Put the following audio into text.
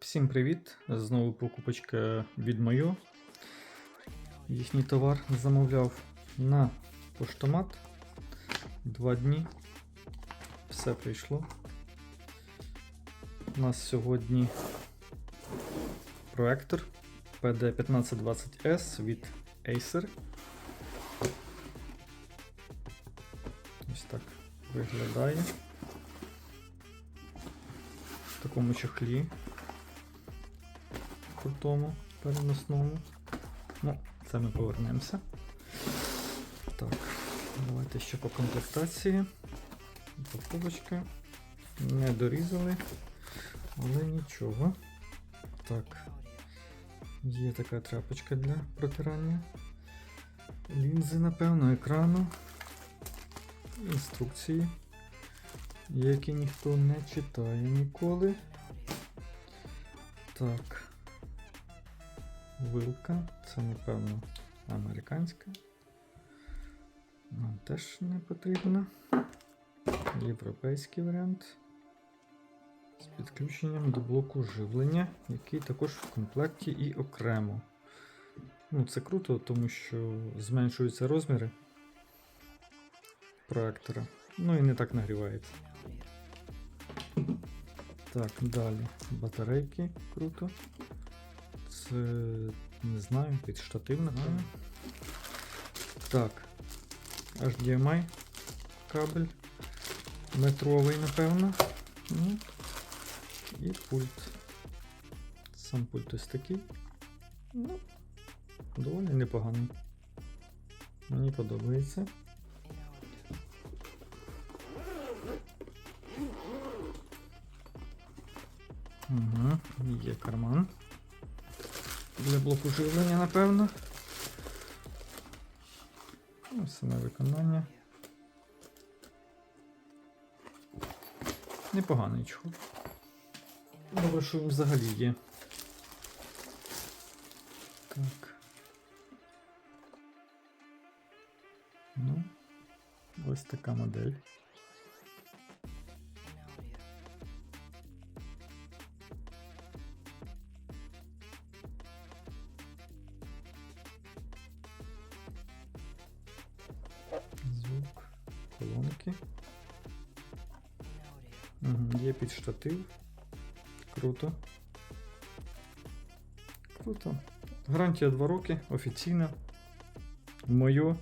Всім привіт! Знову покупочка від Мойо. Їхній товар замовляв на поштомат. Два дні. Все прийшло. У нас сьогодні проектор PD1520S від Acer. Ось так виглядає. В такому крутому, переносному. Ну, це ми повернемося. Так, давайте ще по комплектації. Упаковочка. Не дорізали, але нічого. Так. Є така тряпочка для протирання. Лінзи, напевно, екрану. Інструкції, які ніхто не читає ніколи. Так. Вилка. Це, напевно, американська. Нам теж не потрібно. Європейський варіант. З підключенням до блоку живлення, який також в комплекті і окремо. Ну, це круто, тому що зменшуються розміри проектора. Ну і не так нагрівається. Так, далі. Батарейки круто. Це не знаю, під штатив, напевно. Так. HDMI кабель. Метровий, напевно. Ну, І пульт. Сам пульт ось такий. Ну, доволі непоганий. Мені подобається. Угу, є карман. Для блоку живлення, напевно. Ну, Саме виконання. Непоганий чохол. Добре, що він взагалі є. Так. Ну, ось така модель. Колонки. Угу, є під штатив. Круто. Круто. Гарантія 2 роки, офіційна. Моє